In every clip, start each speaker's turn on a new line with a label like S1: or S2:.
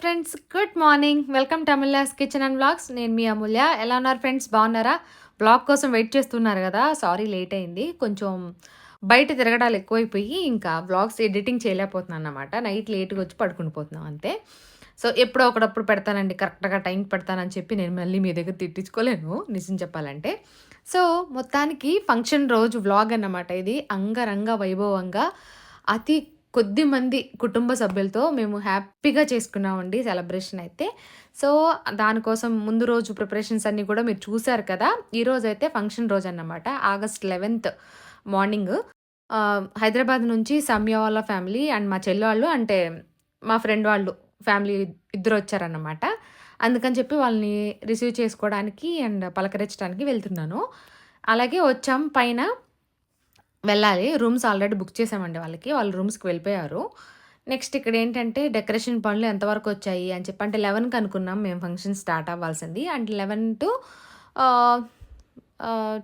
S1: Friends good morning welcome to kitchen and blogs నేను మీ అమూల్య. ఎలా ఉన్నారు ఫ్రెండ్స్ బాగున్నారా? బ్లాగ్ కోసం వెయిట్ చేస్తున్నారు కదా. సారీ లేట్ అయింది. కొంచెం బయట తిరగడాలు ఎక్కువైపోయి ఇంకా బ్లాగ్స్ ఎడిటింగ్ చేయలేకపోతున్నాను అన్నమాట. నైట్ లేట్గా వచ్చి పడుకుని పోతున్నాం అంతే. సో ఎప్పుడో ఒకడప్పుడు పెడతానండి. కరెక్ట్గా టైం పెడతానని చెప్పి నేను మళ్ళీ మీ దగ్గర తిట్టించుకోలేను నిజం చెప్పాలంటే. సో మొత్తానికి ఫంక్షన్ రోజు వ్లాగ్ అన్నమాట ఇది. అంగరంగ వైభవంగా అతి కొద్ది మంది కుటుంబ సభ్యులతో మేము హ్యాపీగా చేసుకున్నామండి సెలబ్రేషన్ అయితే. సో దానికోసం ముందు రోజు ప్రిపరేషన్స్ అన్నీ కూడా మీరు చూశారు కదా. ఈరోజు అయితే ఫంక్షన్ రోజు అన్నమాట. August eleventh morning. హైదరాబాద్ నుంచి సమ్య వాళ్ళ ఫ్యామిలీ అండ్ మా చెల్లి వాళ్ళు అంటే మా ఫ్రెండ్ వాళ్ళు ఫ్యామిలీ ఇద్దరు వచ్చారన్నమాట. అందుకని చెప్పి వాళ్ళని రిసీవ్ చేసుకోవడానికి అండ్ పలకరించడానికి వెళ్తున్నాను. అలాగే వచ్చాం పైన వెళ్ళాలి. రూమ్స్ ఆల్రెడీ బుక్ చేసామండి వాళ్ళకి. వాళ్ళు రూమ్స్కి వెళ్ళిపోయారు. నెక్స్ట్ ఇక్కడ ఏంటంటే డెకరేషన్ పనులు ఎంతవరకు వచ్చాయి అని చెప్పి అంటే లెవెన్కి అనుకున్నాం మేము ఫంక్షన్ స్టార్ట్ అవ్వాల్సింది. And eleven to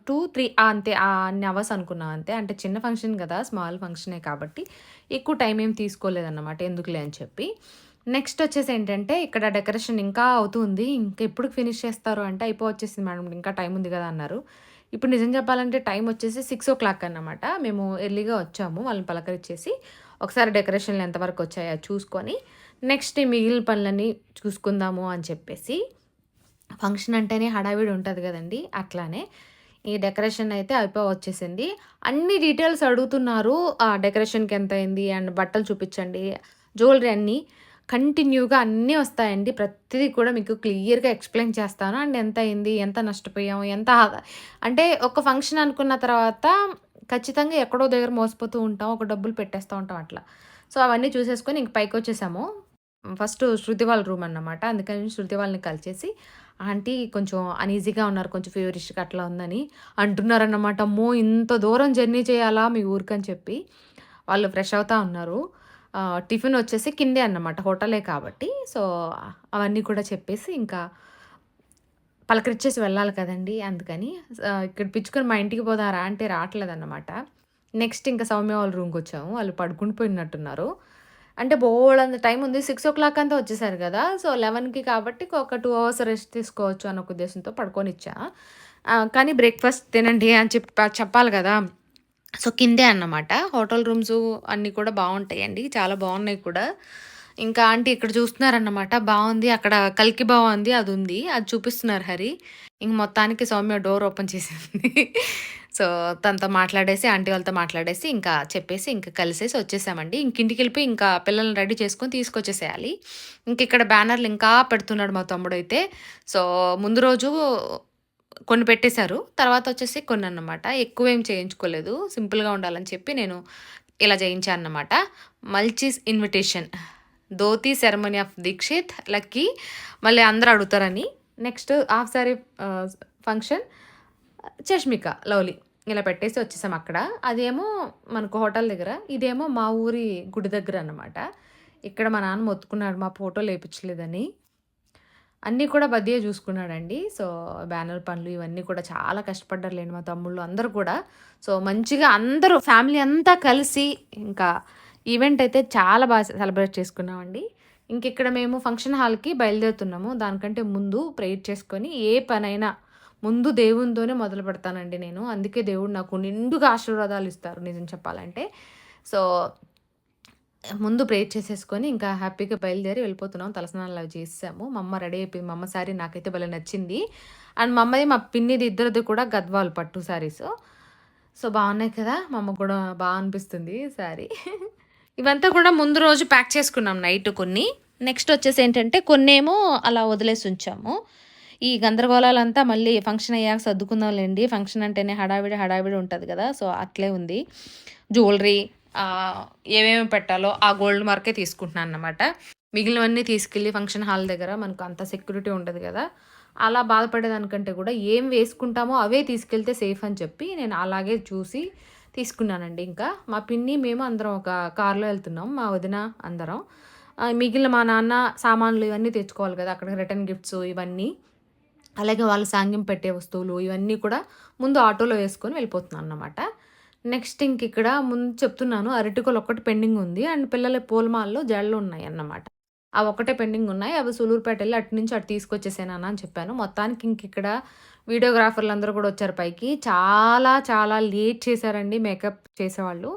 S1: two three అంతే అన్ని అవర్స్ అనుకున్నాం అంతే. అంటే చిన్న ఫంక్షన్ కదా స్మాల్ ఫంక్షనే కాబట్టి ఎక్కువ టైం ఏం తీసుకోలేదన్నమాట ఎందుకులే అని చెప్పి. నెక్స్ట్ వచ్చేసి ఏంటంటే ఇక్కడ డెకరేషన్ ఇంకా అవుతుంది ఇంకా ఎప్పుడు ఫినిష్ చేస్తారు అంటే అయిపో వచ్చేసింది మేడం ఇంకా టైం ఉంది కదా అన్నారు. ఇప్పుడు నిజం చెప్పాలంటే టైం వచ్చేసి సిక్స్ ఓ క్లాక్ అన్నమాట. మేము ఎర్లీగా వచ్చాము వాళ్ళని పలకరించేసి ఒకసారి డెకరేషన్లు ఎంతవరకు వచ్చాయో చూసుకొని నెక్స్ట్ మిగిలిన పనులని చూసుకుందాము అని చెప్పేసి ఫంక్షన్ అంటేనే హడావిడి ఉంటుంది కదండి అట్లానే ఈ డెకరేషన్ అయితే అయిపో వచ్చేసింది. అన్ని డీటెయిల్స్ అడుగుతున్నారు ఆ డెకరేషన్కి ఎంత అయింది అండ్ బట్టలు చూపించండి జ్యువెలరీ అన్నీ కంటిన్యూగా అన్నీ వస్తాయండి. ప్రతిదీ కూడా మీకు క్లియర్గా ఎక్స్ప్లెయిన్ చేస్తాను. అండ్ ఎంత అయింది ఎంత నష్టపోయాము ఎంత అంటే ఒక ఫంక్షన్ అనుకున్న తర్వాత ఖచ్చితంగా ఎక్కడో దగ్గర మోసపోతూ ఉంటాం. ఒక డబ్బులు పెట్టేస్తూ ఉంటాం అట్లా. సో అవన్నీ చూసేసుకొని ఇంక పైకి వచ్చేసాము. ఫస్ట్ శృతి వాళ్ళ రూమ్ అన్నమాట. అందుకని శృతి వాళ్ళని కలిసేసి ఆంటీ కొంచెం అనీజీగా ఉన్నారు. కొంచెం ఫీవరిష్గా అట్లా ఉందని అంటున్నారన్నమాట. అమ్మో! ఇంత దూరం జర్నీ చేయాలా మీ ఊరికని చెప్పి వాళ్ళు ఫ్రెష్ అవుతా ఉన్నారు. టిఫిన్ వచ్చేసి కిందే అన్నమాట హోటలే కాబట్టి. సో అవన్నీ కూడా చెప్పేసి ఇంకా పలకరించేసి వెళ్ళాలి కదండి అందుకని. ఇక్కడ పిచ్చుకొని మా ఇంటికి పోదారా అంటే రావట్లేదు అన్నమాట నెక్స్ట్ ఇంకా సౌమ్య వాళ్ళ రూమ్కి వచ్చాము వాళ్ళు పడుకుని పోయినట్టున్నారు. అంటే బోల్డ్ టైం ఉంది సిక్స్ ఓ క్లాక్ అంతా వచ్చేసారు కదా సో లెవెన్కి కాబట్టి ఒక టూ అవర్స్ రెస్ట్ తీసుకోవచ్చు అన్న ఉద్దేశంతో పడుకొని ఇచ్చా కానీ బ్రేక్ఫాస్ట్ తినండి అని చెప్పి చెప్పాలి కదా. సో కిందే అన్నమాట. హోటల్ రూమ్స్ అన్నీ కూడా బాగుంటాయండి. చాలా బాగున్నాయి కూడా. ఇంకా ఆంటీ ఇక్కడ చూస్తున్నారన్నమాట. బాగుంది. అక్కడ కలికి బాగుంది అది ఉంది. అది చూపిస్తున్నారు హరి. ఇంక మొత్తానికి సౌమ్య డోర్ ఓపెన్ చేసింది. సో తనతో మాట్లాడేసి ఆంటీ వాళ్ళతో మాట్లాడేసి ఇంకా చెప్పేసి ఇంకా కలిసేసి వచ్చేసామండి. ఇంకింటికి వెళ్ళిపోయి ఇంకా పిల్లల్ని రెడీ చేసుకొని తీసుకొచ్చేసేయాలి. ఇంక ఇక్కడ బ్యానర్లు ఇంకా పెడుతున్నాడు మా తమ్ముడు అయితే సో ముందు రోజు కొన్ని పెట్టేశారు. తర్వాత వచ్చేసి కొన్ని అన్నమాట. ఎక్కువ ఏం చేయించుకోలేదు. సింపుల్గా ఉండాలని చెప్పి నేను ఇలా చేయించాను అన్నమాట మల్చీస్ invitation. Dhoti ceremony of Dikshit. Lucky మళ్ళీ అందరూ అడుగుతారని. Next half sari function. Chashmika Lovely ఇలా పెట్టేసి వచ్చేసాం అక్కడ. అదేమో మనకు హోటల్ దగ్గర ఇదేమో మా ఊరి గుడి దగ్గర అనమాట ఇక్కడ మా నాన్న మొత్తుకున్నాడు మా ఫోటో లేపించలేదని. అన్నీ కూడా బద్దీయే చూసుకున్నాడండి. సో బ్యానర్ పనులు ఇవన్నీ కూడా చాలా కష్టపడ్డారు లేండి మా తమ్ముళ్ళు అందరూ కూడా. సో మంచిగా అందరూ ఫ్యామిలీ అంతా కలిసి ఇంకా ఈవెంట్ అయితే చాలా బాగా సెలబ్రేట్ చేసుకున్నామండి. ఇంక ఇక్కడ మేము ఫంక్షన్ హాల్కి బయలుదేరుతున్నాము. దానికంటే ముందు ప్రేయర్ చేసుకొని ఏ పనైనా ముందు దేవునితోనే మొదలు పెడతానండి నేను. అందుకే దేవుడు నాకు నిండుగా ఆశీర్వాదాలు ఇస్తారు నిజం చెప్పాలంటే. సో ముందు ప్రేర్ చేసేసుకొని ఇంకా హ్యాపీగా బయలుదేరి వెళ్ళిపోతున్నాం. తలస్నానాలు అవి చేసాము. మా అమ్మ రెడీ అయిపోయింది. మా అమ్మ శారీ నాకైతే భలే నచ్చింది. అండ్ మా అమ్మది మా పిన్నిది ఇద్దరిది కూడా గద్వాలు పట్టు శారీస్ సో బాగున్నాయి కదా? మా అమ్మ కూడా బాగా అనిపిస్తుంది శారీ ఇవంతా కూడా ముందు రోజు ప్యాక్ చేసుకున్నాం నైట్ కొన్ని. నెక్స్ట్ వచ్చేసి ఏంటంటే కొన్నేమో అలా వదిలేసి ఉంచాము. ఈ గందరగోళాలంతా మళ్ళీ ఫంక్షన్ అయ్యాక సర్దుకుందాంలేండి. ఫంక్షన్ అంటేనే హడావిడి హడావిడి ఉంటుంది కదా? సో అట్లే ఉంది. జ్యువెలరీ ఏమేమి పెట్టాలో ఆ గోల్డ్ మార్కే తీసుకుంటున్నాను అనమాట మిగిలినవన్నీ తీసుకెళ్ళి ఫంక్షన్ హాల్ దగ్గర మనకు అంత సెక్యూరిటీ ఉండదు కదా. అలా బాధపడేదానికంటే కూడా ఏం వేసుకుంటామో అవే తీసుకెళ్తే సేఫ్ అని చెప్పి నేను అలాగే చూసి తీసుకున్నానండి ఇంకా. మా పిన్ని మేము అందరం ఒక కారులో వెళ్తున్నాం మా వదిన అందరం. మిగిలిన మా నాన్న సామాన్లు ఇవన్నీ తెచ్చుకోవాలి కదా అక్కడ రిటర్న్ గిఫ్ట్స్ ఇవన్నీ. అలాగే వాళ్ళు సాంగ్యం పెట్టే వస్తువులు ఇవన్నీ కూడా ముందు ఆటోలో వేసుకొని వెళ్ళిపోతున్నాను అన్నమాట. నెక్స్ట్ ఇంక ఇక్కడ ముందు చెప్తున్నాను అరటికలు ఒక్కటి పెండింగ్ ఉంది అండ్ పిల్లల పూలమాల్లో జళ్ళు ఉన్నాయి అన్నమాట అవి ఒకటే పెండింగ్ ఉన్నాయి. అవి సూలూరుపేట వెళ్ళి అటు నుంచి అటు తీసుకొచ్చేసేయి అని చెప్పాను. మొత్తానికి ఇంక ఇక్కడ వీడియోగ్రాఫర్‌లు అందరూ కూడా వచ్చారు పైకి. చాలా చాలా లేట్ చేశారండి మేకప్ చేసేవాళ్ళు.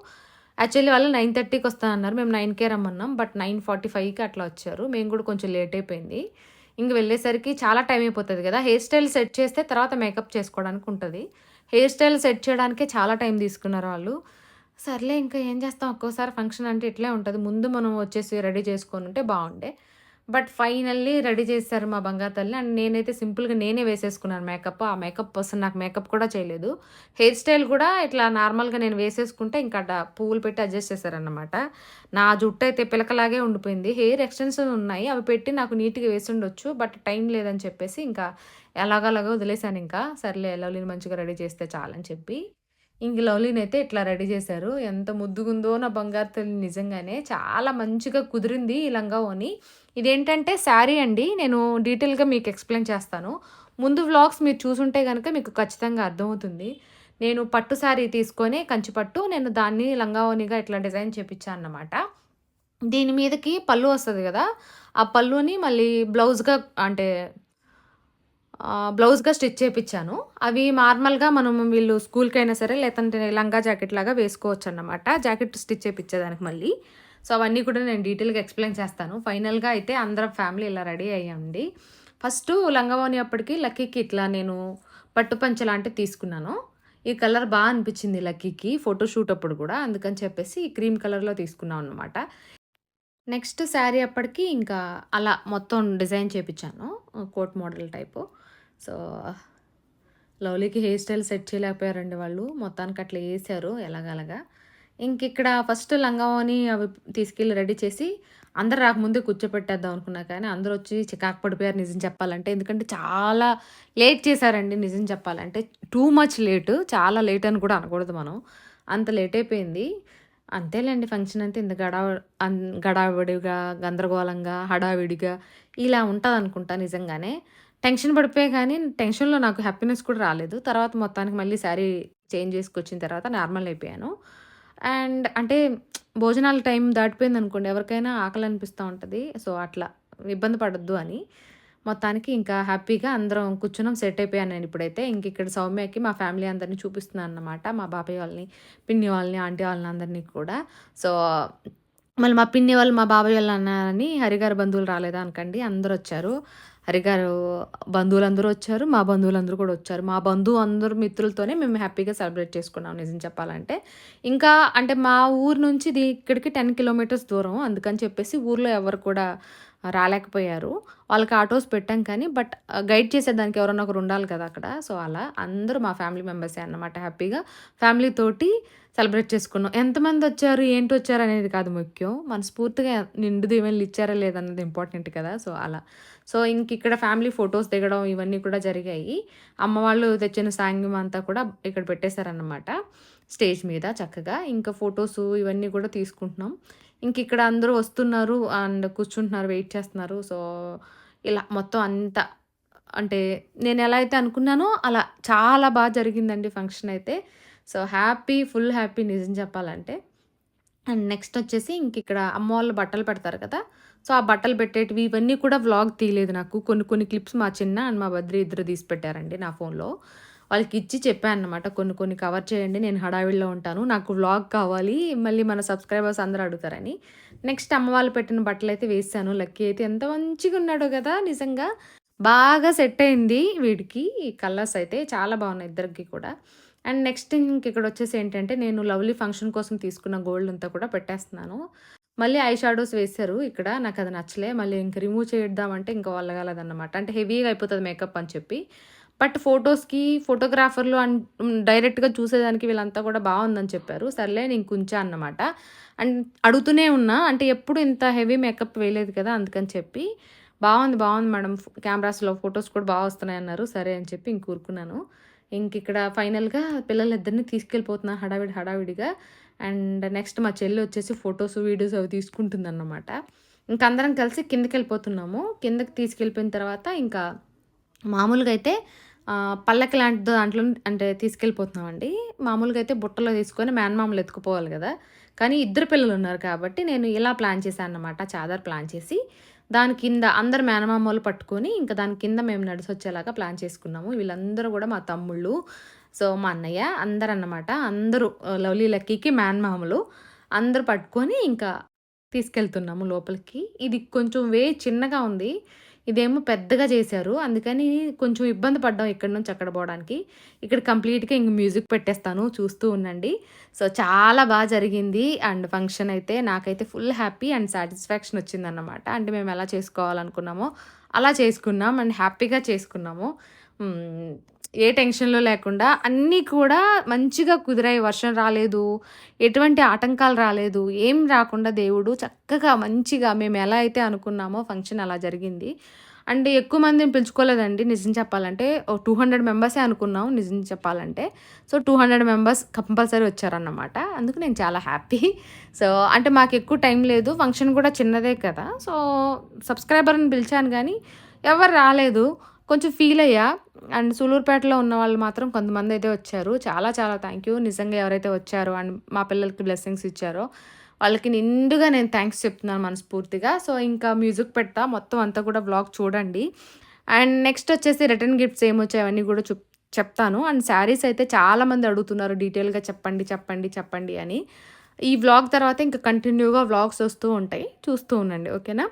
S1: యాక్చువల్లీ వాళ్ళు 9:30కి వస్తానన్నారు. మేము నైన్కే రమ్మన్నాం. బట్ 9:45కి అట్లా వచ్చారు. మేము కూడా కొంచెం లేట్ అయిపోయింది. ఇంక వెళ్ళేసరికి చాలా టైం అయిపోతుంది కదా! హెయిర్ స్టైల్ సెట్ చేస్తే తర్వాత మేకప్ చేసుకోవడానికి ఉంటుంది హెయిర్ స్టైల్ సెట్ చేయడానికే చాలా టైం తీసుకున్నారు వాళ్ళు. సర్లే ఇంకా ఏం చేస్తాం ఒక్కోసారి ఫంక్షన్ అంటే ఇట్లే ఉంటుంది ముందు మనం వచ్చేసి రెడీ చేసుకొని ఉంటే బాగుండే బట్ ఫైనల్లీ రెడీ చేశారు మా బంగారు తల్లి. అండ్ నేనైతే సింపుల్‌గా నేనే వేసేసుకున్నాను మేకప్. ఆ మేకప్ పర్సన్ నాకు మేకప్ కూడా చేయలేదు. హెయిర్ స్టైల్ కూడా ఇట్లా నార్మల్‌గా నేను వేసేసుకుంటే ఇంకా అట్లా పువ్వులు పెట్టి అడ్జస్ట్ చేశారన్నమాట. నా జుట్టు అయితే పిలకలాగే ఉండిపోయింది. హెయిర్ ఎక్స్‌టెన్షన్ ఉన్నాయి. అవి పెట్టి నాకు నీట్‌గా వేసి ఉండొచ్చు బట్ టైం లేదని చెప్పేసి ఇంకా ఎలాగోలాగా వదిలేసానింకా. సర్లే లవ్లీని మంచిగా రెడీ చేస్తే చాలని చెప్పి. ఇంక లవ్లీని అయితే ఇట్లా రెడీ చేశారు. ఎంత ముద్దుగుందో నా బంగారు తల్లి నిజంగానే. చాలా మంచిగా కుదిరింది ఈ లంగా ఓణి. ఇదేంటంటే శారీ అండి. నేను డీటెయిల్‌గా మీకు ఎక్స్‌ప్లెయిన్ చేస్తాను. ముందు వ్లాగ్స్ మీరు చూసుంటే కనుక మీకు ఖచ్చితంగా అర్థమవుతుంది. నేను పట్టు శారీ తీసుకొని కంచి పట్టు నేను దాన్ని లంగావోనిగా ఇట్లా డిజైన్ చేపించాను అన్నమాట. దీని మీదకి పళ్ళు వస్తుంది కదా ఆ పళ్ళుని మళ్ళీ బ్లౌజ్‌గా అంటే బ్లౌజ్‌గా స్టిచ్ చేయించాను అవి నార్మల్‌గా మనం వీళ్ళు స్కూల్కి అయినా సరే లేదంటే లంగా జాకెట్ లాగా వేసుకోవచ్చు అన్నమాట జాకెట్ స్టిచ్ చేయించేదానికి మళ్ళీ. సో, అవన్నీ కూడా నేను డీటెయిల్‌గా ఎక్స్‌ప్లెయిన్ చేస్తాను. ఫైనల్‌గా అయితే అందరం ఫ్యామిలీ ఇలా రెడీ అయ్యామండి. ఫస్ట్ లంగవాణి ఓణి అప్పటికి లక్కీకి ఇట్లా నేను పట్టు పంచ లాంటివి తీసుకున్నాను. ఈ కలర్ బాగా అనిపించింది లక్కీకి ఫోటోషూట్ అప్పుడు కూడా అందుకని చెప్పేసి క్రీమ్ కలర్‌లో తీసుకున్నాం అన్నమాట. నెక్స్ట్ శారీ అప్పటికి ఇంకా అలా మొత్తం design చేపిచ్చాను. Coat model type. So, లవ్లీకి హెయిర్ స్టైల్ సెట్ చేయలేకపోయారండి వాళ్ళు. మొత్తానికి అట్లా వేసారు ఎలాగలగా ఇంక ఇంకిక్కడ ఫస్ట్ లంగావని అవి తీసుకెళ్ళి రెడీ చేసి అందరు రాకముందే కూర్చోపెట్టేద్దాం అనుకున్నా కానీ అందరూ వచ్చి చికాకు పడిపోయారు నిజం చెప్పాలంటే. ఎందుకంటే చాలా లేట్ చేశారండి నిజం చెప్పాలంటే. Too much late. చాలా లేట్ అని కూడా అనకూడదు మనం. అంత లేట్ అయిపోయింది. అంతేలేండి ఫంక్షన్ అంతే ఇంత గడా గడావిడిగా, గందరగోళంగా, హడావిడిగా ఇలా ఉంటుంది అనుకుంటా నిజంగానే. టెన్షన్ పడిపోయా కానీ టెన్షన్‌లో నాకు హ్యాపీనెస్ కూడా రాలేదు. తర్వాత మొత్తానికి మళ్ళీ శారీ చేంజ్ చేసుకొచ్చిన తర్వాత నార్మల్ అయిపోయాను. అండ్ అంటే భోజనాల టైం దాటిపోయింది అనుకోండి ఎవరికైనా ఆకలి అనిపిస్తూ ఉంటుంది సో, అట్లా ఇబ్బంది పడద్దు అని. మొత్తానికి ఇంకా హ్యాపీగా అందరం కూర్చున్నాం. సెట్ అయిపోయాను నేను ఇప్పుడైతే ఇంక ఇక్కడ సౌమ్యకి మా ఫ్యామిలీ అందరిని చూపిస్తున్నానన్నమాట. మా బాబాయ్ వాళ్ళని, పిన్ని వాళ్ళని, ఆంటీ వాళ్ళని అందరినీ కూడా. సో, మళ్ళీ మా పిన్ని వాళ్ళు, మా బాబాయ్ వాళ్ళు అన్నారని హరిగారు బంధువులు రాలేదా అనకండి. అందరొచ్చారు. హరిగారు బంధువులందరూ వచ్చారు. మా బంధువులందరూ కూడా వచ్చారు. మా బంధువు అందరూ మిత్రులతోనే మేము హ్యాపీగా సెలబ్రేట్ చేసుకున్నాం నిజం చెప్పాలంటే. ఇంకా అంటే మా ఊరు నుంచి ఇది ఇక్కడికి 10 కిలోమీటర్స్ దూరం. అందుకని చెప్పేసి ఊర్లో ఎవరు కూడా రాలేకపోయారు. వాళ్ళకి ఆటోస్ పెట్టాం కానీ బట్ గైడ్ చేసేదానికి ఎవరన్నా ఒకరు ఉండాలి కదా అక్కడ. సో, అలా అందరూ మా ఫ్యామిలీ మెంబర్సే అన్నమాట హ్యాపీగా ఫ్యామిలీ తోటి సెలబ్రేట్ చేసుకున్నాం. ఎంతమంది వచ్చారు ఏంటి వచ్చారు అనేది కాదు ముఖ్యం. మనస్ఫూర్తిగా నిండు దీవెనలు ఇచ్చారా లేదన్నది ఇంపార్టెంట్ కదా! సో, అలా. సో, ఇంకిక్కడ ఫ్యామిలీ ఫొటోస్ దిగడం ఇవన్నీ కూడా జరిగాయి. అమ్మ వాళ్ళు తెచ్చిన సాంగ్యం అంతా కూడా ఇక్కడ పెట్టేశారన్నమాట. స్టేజ్ మీద చక్కగా. ఇంకా ఫొటోస్ ఇవన్నీ కూడా తీసుకుంటున్నాం. ఇంకిక్కడ అందరూ వస్తున్నారు అండ్ కూర్చుంటున్నారు, వెయిట్ చేస్తున్నారు. సో, ఇలా మొత్తం అంతా అంటే నేను ఎలా అయితే అనుకున్నానో అలా చాలా బాగా జరిగిందండి ఫంక్షన్ అయితే. సో, హ్యాపీ ఫుల్ హ్యాపీ నిజం చెప్పాలంటే. అండ్ నెక్స్ట్ వచ్చేసి ఇంక ఇక్కడ అమ్మ వాళ్ళు బట్టలు పెడతారు కదా! సో, ఆ బట్టలు పెట్టేటివి ఇవన్నీ కూడా వ్లాగ్ తీయలేదు నాకు. కొన్ని కొన్ని క్లిప్స్ మా చిన్న అండ్ మా బద్రి ఇద్దరు తీసి పెట్టారండి నా ఫోన్‌లో. వాళ్ళకి ఇచ్చి చెప్పాను అన్నమాట. కొన్ని కొన్ని కవర్ చేయండి. నేను హడావిడిలో ఉంటాను. నాకు వ్లాగ్ కావాలి. మళ్ళీ మన సబ్స్క్రైబర్స్ అందరూ అడుగుతారని. నెక్స్ట్ అమ్మ వాళ్ళు పెట్టిన బట్టలు అయితే వేసాను. లక్కీ అయితే ఎంత మంచిగా ఉన్నాడో కదా నిజంగా. బాగా సెట్ అయింది వీడికి. కలర్స్ అయితే చాలా బాగున్నాయి ఇద్దరికి కూడా. అండ్ నెక్స్ట్ ఇంకిక్కడొచ్చేసి ఏంటంటే నేను లవ్లీ ఫంక్షన్ కోసం తీసుకున్న గోల్డ్ అంతా కూడా పెట్టేస్తున్నాను. మళ్ళీ ఐ షాడోస్ వేశారు ఇక్కడ. నాకు అది నచ్చలే. మళ్ళీ ఇంక రిమూవ్ చేద్దామంటే ఇంకా వాళ్ళగలదన్నమాట కాలేదన్నమాట. అంటే హెవీగా అయిపోతుంది మేకప్ అని చెప్పి. బట్ ఫొటోస్కి ఫోటోగ్రాఫర్‌లు అన్ డైరెక్ట్‌గా చూసేదానికి వీళ్ళంతా కూడా బాగుందని చెప్పారు. సర్లే నేను ఇంకుంచా అన్నమాట. అండ్ అడుగుతూనే ఉన్నా. అంటే ఎప్పుడు ఇంత హెవీ మేకప్ వేయలేదు కదా! అందుకని చెప్పి బాగుంది బాగుంది మేడం కెమెరాస్‌లో ఫొటోస్ కూడా బాగా వస్తున్నాయి అన్నారు సరే అని చెప్పి ఇంక ఊరుకున్నాను. ఇంకిక్కడ ఫైనల్‌గా పిల్లలిద్దరిని తీసుకెళ్ళిపోతున్నా హడావిడి హడావిడిగా. అండ్ నెక్స్ట్ మా చెల్లి వచ్చేసి ఫొటోస్ వీడియోస్ అవి తీసుకుంటుందన్నమాట. ఇంక అందరం కలిసి వెళ్ళిపోతున్నాము కిందకి తీసుకెళ్ళిపోయిన తర్వాత ఇంకా మామూలుగా అయితే ఆహ్, పల్లకి లాంటి దాంట్లో అంటే తీసుకెళ్ళిపోతున్నామండి. మామూలుగా అయితే బుట్టలో తీసుకొని మేనమామలు ఎత్తుకుపోవాలి కదా. కానీ ఇద్దరు పిల్లలు ఉన్నారు కాబట్టి నేను ఇలా ప్లాన్ చేశాను అన్నమాట. చాదర్ ప్లాన్ చేసి దాని కింద అందరు మేనమామలు పట్టుకొని ఇంకా దాని కింద మేము నడిచొచ్చేలాగా ప్లాన్ చేసుకున్నాము. వీళ్ళందరూ కూడా మా తమ్ముళ్ళు సో మా అన్నయ్య అందరు అన్నమాట. అందరూ లవ్లీ లక్కీకి మేనమామలు అందరు పట్టుకొని ఇంకా తీసుకెళ్తున్నాము లోపలికి. ఇది కొంచెం వే చిన్నగా ఉంది. ఇదేమో పెద్దగా చేశారు. అందుకని కొంచెం ఇబ్బంది పడ్డాం ఇక్కడ నుంచి అక్కడ పోవడానికి. ఇక్కడ కంప్లీట్గా ఇంక మ్యూజిక్ పెట్టేస్తాను. చూస్తూ ఉండండి. సో చాలా బాగా జరిగింది. అండ్ ఫంక్షన్ అయితే నాకైతే ఫుల్ హ్యాపీ అండ్ సాటిస్ఫాక్షన్ వచ్చిందన్నమాట. అంటే మేము ఎలా చేసుకోవాలనుకున్నామో అలా చేసుకున్నాం అండ్ హ్యాపీగా చేసుకున్నాము. ఏ టెన్షన్‌లో లేకుండా అన్నీ కూడా మంచిగా కుదిరాయి. వర్షం రాలేదు. ఎటువంటి ఆటంకాలు రాలేదు. ఏం రాకుండా దేవుడు చక్కగా మంచిగా మేము ఎలా అయితే అనుకున్నామో ఫంక్షన్ అలా జరిగింది. అండ్ ఎక్కువ మందిని పిలుచుకోలేదండి నిజం చెప్పాలంటే. టూ హండ్రెడ్ మెంబర్సే అనుకున్నాం నిజం చెప్పాలంటే. So, two hundred members compulsory వచ్చారన్నమాట. అందుకు నేను చాలా హ్యాపీ. సో, అంటే మాకు ఎక్కువ టైం లేదు. ఫంక్షన్ కూడా చిన్నదే కదా! సో, సబ్‌స్క్రైబర్‌ని పిలిచాను కానీ ఎవరు రాలేదు. కొంచెం ఫీల్ అయ్యా. అండ్ సూలూరుపేటలో ఉన్న వాళ్ళు మాత్రం కొంతమంది అయితే వచ్చారు. చాలా చాలా థ్యాంక్ యూ. నిజంగా ఎవరైతే వచ్చారో అండ్ మా పిల్లలకి బ్లెస్సింగ్స్ ఇచ్చారో వాళ్ళకి నిండుగా నేను థ్యాంక్స్ చెప్తున్నాను మనస్ఫూర్తిగా. సో, ఇంకా మ్యూజిక్ పెడతా. మొత్తం అంతా కూడా వ్లాగ్ చూడండి. అండ్ నెక్స్ట్ వచ్చేసి రిటర్న్ గిఫ్ట్స్ ఏమొచ్చాయి అవన్నీ కూడా చెప్ చెప్తాను. అండ్ శారీస్ అయితే చాలామంది అడుగుతున్నారు డీటెయిల్‌గా చెప్పండి, చెప్పండి, చెప్పండి అని. ఈ వ్లాగ్ తర్వాత ఇంకా కంటిన్యూగా వ్లాగ్స్ వస్తూ ఉంటాయి. చూస్తూ ఉండండి. ఓకేనా?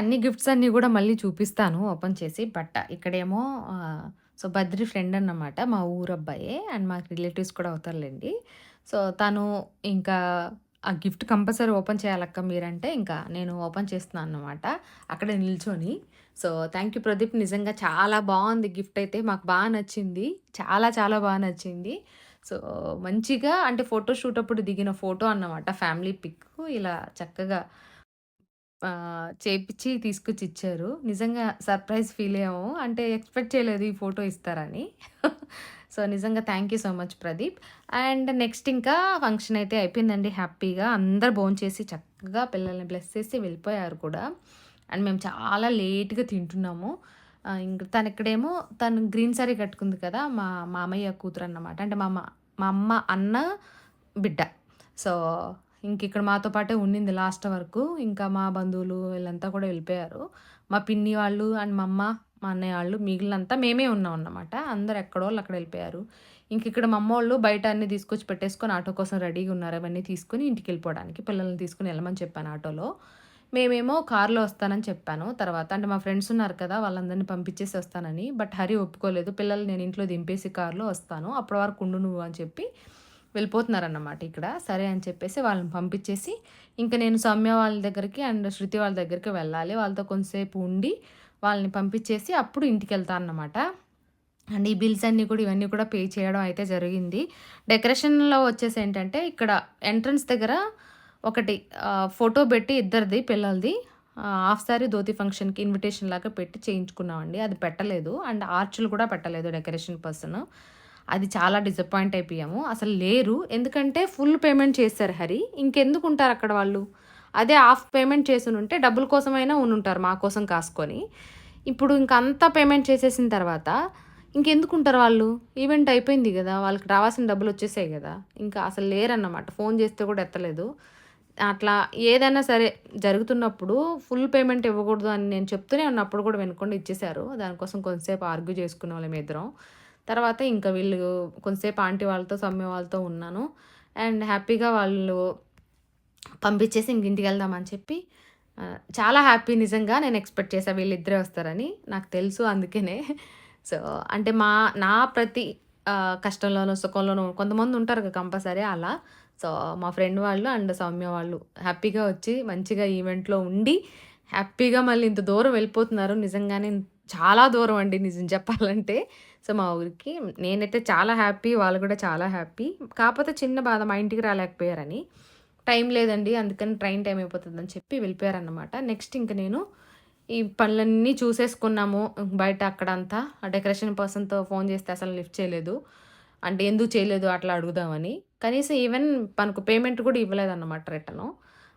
S1: అన్ని గిఫ్ట్స్ అన్నీ కూడా మళ్ళీ చూపిస్తాను ఓపెన్ చేసి. బట్ ఇక్కడేమో సో, బద్రి ఫ్రెండ్ అన్నమాట. మా ఊరబ్బాయే అండ్ మాకు రిలేటివ్స్ కూడా అవుతారులేండి సో, తను ఇంకా ఆ గిఫ్ట్ కంపల్సరీ ఓపెన్ చేయాలక్క మీరంటే, ఇంకా నేను ఓపెన్ చేస్తున్నాను అన్నమాట. అక్కడే నిల్చొని. So, thank you Pradeep. నిజంగా చాలా బాగుంది గిఫ్ట్ అయితే. మాకు బాగా నచ్చింది. చాలా చాలా బాగా నచ్చింది. సో, మంచిగా అంటే ఫోటో షూట్ అప్పుడు దిగిన ఫోటో అన్నమాట. ఫ్యామిలీ పిక్ ఇలా చక్కగా ఆహ్, చేపిచ్చి తీసుకొచ్చి ఇచ్చారు. నిజంగా సర్ప్రైజ్ ఫీల్ అయ్యాము. అంటే ఎక్స్‌పెక్ట్ చేయలేదు ఈ ఫోటో ఇస్తారని. సో, నిజంగా thank you so much Pradeep. And next ఇంకా ఫంక్షన్ అయితే అయిపోయిందండి హ్యాపీగా. అందరూ భోంచేసి చక్కగా పిల్లల్ని బ్లెస్ చేసి వెళ్ళిపోయారు కూడా. అండ్ మేము చాలా లేట్‌గా తింటున్నాము. ఆహ్, ఇంక తనిక్కడేమో తను గ్రీన్ సారీ కట్టుకుంది కదా! మా మామయ్య కూతురన్నమాట. అంటే మా మా అమ్మ అన్న బిడ్డ. సో, ఇంకిక్కడ మాతో పాటే ఉండింది లాస్ట్ వరకు. ఇంకా మా బంధువులు వీళ్ళంతా కూడా వెళ్ళిపోయారు. మా పిన్ని వాళ్ళు అండ్ మా అమ్మ, మా అన్నయ్య వాళ్ళు మిగిలినంతా మేమే ఉన్నాం అన్నమాట అందరు ఎక్కడోళ్ళు అక్కడ వెళ్ళిపోయారు. ఇంకిక్కడ మా అమ్మోళ్ళు బయట అన్ని తీసుకొచ్చి పెట్టేసుకొని ఆటో కోసం రెడీగా ఉన్నారు. అవన్నీ తీసుకొని ఇంటికెళ్ళిపోవడానికి. పిల్లల్ని తీసుకొని వెళ్ళమని చెప్పాను ఆటోలో. మేమేమో కార్‌లో వస్తానని చెప్పాను. తర్వాత అంటే మా ఫ్రెండ్స్ ఉన్నారు కదా! వాళ్ళందరిని పంపించేసి వస్తానని. బట్ హరి ఒప్పుకోలేదు. పిల్లల్ని నేను ఇంట్లో దింపేసి కార్‌లో వస్తాను. అప్పటి వరకు ఉండు నువ్వు అని చెప్పి వెళ్ళిపోతున్నారన్నమాట ఇక్కడ. సరే అని చెప్పేసి వాళ్ళని పంపించేసి, ఇంక నేను సౌమ్య వాళ్ళ దగ్గరికి అండ్ శృతి వాళ్ళ దగ్గరికి వెళ్ళాలి. వాళ్ళతో కొంతసేపు ఉండి, వాళ్ళని పంపించేసి అప్పుడు ఇంటికి వెళ్తాను అన్నమాట. అండ్ ఈ బిల్స్ అన్నీ కూడా ఇవన్నీ కూడా పే చేయడం అయితే జరిగింది. డెకరేషన్‌లో వచ్చేసి ఏంటంటే ఇక్కడ ఎంట్రన్స్ దగ్గర ఒకటి ఫోటో పెట్టి ఇద్దరిది పిల్లలది హాఫ్ సారీ ధోతి ఫంక్షన్‌కి ఇన్విటేషన్ లాగా పెట్టి చేయించుకున్నామండి. అది పెట్టలేదు. అండ్ ఆర్చులు కూడా పెట్టలేదు డెకరేషన్ పర్సన్. అది చాలా డిసప్పాయింట్ అయిపోయాము. అసలు లేరు. ఎందుకంటే ఫుల్ పేమెంట్ చేశారు హరి. ఇంకెందుకు ఉంటారు అక్కడ వాళ్ళు? అదే హాఫ్ పేమెంట్ చేసి ఉంటే డబ్బుల కోసమైనా ఉంటారు మా కోసం కాసుకొని. ఇప్పుడు ఇంక అంతా పేమెంట్ చేసేసిన తర్వాత ఇంకెందుకు ఉంటారు వాళ్ళు? ఈవెంట్ అయిపోయింది కదా వాళ్ళకి రావాల్సిన డబ్బులు వచ్చేసాయి కదా ఇంకా అసలు లేరన్నమాట. ఫోన్ చేస్తే కూడా ఎత్తలేదు. అట్లా ఏదైనా సరే జరుగుతున్నప్పుడు ఫుల్ పేమెంట్ ఇవ్వకూడదు అని నేను చెప్తూనే ఉన్నప్పుడు కూడా వినకుండా ఇచ్చేశారు. దానికోసం కొంతసేపు ఆర్గ్యూ చేసుకునేవాళ్ళం ఇద్దరం. తర్వాత ఇంకా వీళ్ళు కొంతసేపు ఆంటీ వాళ్ళతో, సౌమ్య వాళ్ళతో ఉన్నాను. అండ్ హ్యాపీగా వాళ్ళు పంపించేసి ఇంక ఇంటికి వెళ్దామని చెప్పి చాలా హ్యాపీ నిజంగా. నేను ఎక్స్‌పెక్ట్ చేసా వీళ్ళిద్దరే వస్తారని. నాకు తెలుసు అందుకనే. సో, అంటే మా నా ప్రతి కష్టంలోనూ సుఖంలోనూ కొంతమంది ఉంటారు కదా! కంపల్సరీ అలా. సో, మా ఫ్రెండ్ వాళ్ళు అండ్ సౌమ్య వాళ్ళు హ్యాపీగా వచ్చి మంచిగా ఈవెంట్‌లో ఉండి, హ్యాపీగా మళ్ళీ ఇంత దూరం వెళ్ళిపోతున్నారు. నిజంగానే చాలా దూరం అండి నిజం చెప్పాలంటే. సో, మా ఊరికి. నేనైతే చాలా హ్యాపీ. వాళ్ళు కూడా చాలా హ్యాపీ. కాకపోతే చిన్న బాధ మా ఇంటికి రాలేకపోయారని. టైం లేదండి. అందుకని ట్రైన్ టైం అయిపోతుందని చెప్పి వెళ్ళిపోయారన్నమాట. నెక్స్ట్ ఇంక నేను ఈ పనులన్నీ చూసేసుకున్నాము. బయట అక్కడంతా. ఆ డెకరేషన్ పర్సన్‌తో ఫోన్ చేస్తే అసలు లిఫ్ట్ చేయలేదు. అంటే ఎందుకు చేయలేదు అట్లా అడుగుదామని. కనీసం ఈవెన్ మనకు పేమెంట్ కూడా ఇవ్వలేదన్నమాట రిటర్ను.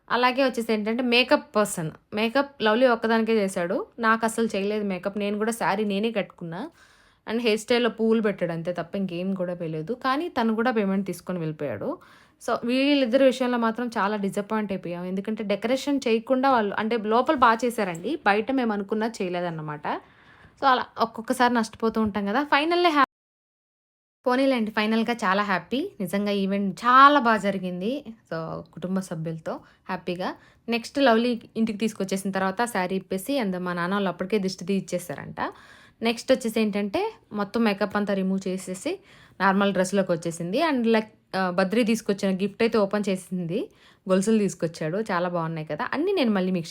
S1: అలాగే వచ్చేసి ఏంటంటే మేకప్ పర్సన్. మేకప్ లవ్లీ ఒక్కదానికే చేశాడు. నాకు అసలు చేయలేదు మేకప్. నేను కూడా శారీ నేనే కట్టుకున్నా. అండ్ హెయిర్ స్టైల్‌లో పువ్వులు పెట్టాడు అంతే తప్ప ఇంకేం కూడా వేయలేదు. కానీ తను కూడా పేమెంట్ తీసుకొని వెళ్ళిపోయాడు. సో, వీళ్ళిద్దరి విషయంలో మాత్రం చాలా డిసప్పాయింట్ అయిపోయాం. ఎందుకంటే డెకరేషన్ చేయకుండా వాళ్ళు అంటే లోపల బాగా చేశారండి. బయట మేము అనుకున్నా చేయలేదన్నమాట. సో, అలా ఒక్కొక్కసారి నష్టపోతూ ఉంటాం కదా! ఫైనల్లీ హ్యాపీ పోనీలేండి ఫైనల్‌గా చాలా హ్యాపీ. నిజంగా ఈవెంట్ చాలా బాగా జరిగింది. సో, కుటుంబ సభ్యులతో హ్యాపీగా. నెక్స్ట్ లవ్లీ ఇంటికి తీసుకొచ్చేసిన తర్వాత శారీ ఇప్పేసి అండ్ మా నాన్న వాళ్ళు అప్పటికే దిష్టి ఇచ్చేసారంట నెక్స్ట్ వచ్చేసి ఏంటంటే మొత్తం మేకప్ అంతా రిమూవ్ చేసేసి నార్మల్ డ్రెస్‌లోకి వచ్చేసింది. అండ్ లైక్ బద్రీ బద్రి తీసుకొచ్చిన గిఫ్ట్ అయితే ఓపెన్ చేసింది. గొలుసులు తీసుకొచ్చాడు. చాలా బాగున్నాయి కదా! అన్నీ నేను మళ్ళీ మీకు